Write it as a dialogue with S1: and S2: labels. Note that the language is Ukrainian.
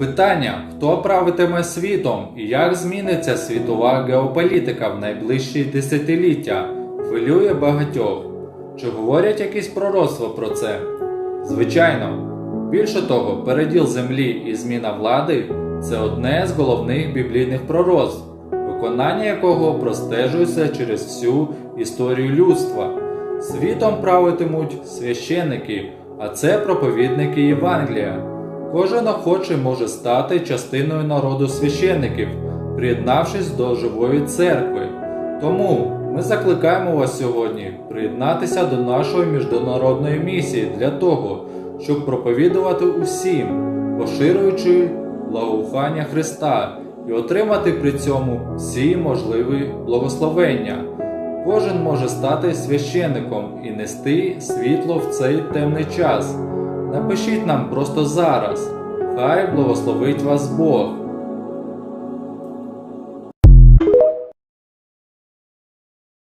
S1: Питання, хто правитиме світом і як зміниться світова геополітика в найближчі десятиліття, хвилює багатьох. Чи говорять якісь пророцтва про це? Звичайно. Більше того, переділ землі і зміна влади це одне з головних біблійних пророцтв, виконання якого простежується через всю історію людства. Світом правитимуть священники, а це проповідники Євангелія. Кожен охочий може стати частиною народу священників, приєднавшись до живої церкви. Тому ми закликаємо вас сьогодні приєднатися до нашої міжнародної місії для того, щоб проповідувати усім, поширюючи благоухання Христа і отримати при цьому всі можливі благословення. Кожен може стати священником і нести світло в цей темний час. Напишіть нам просто зараз. Хай благословить вас Бог.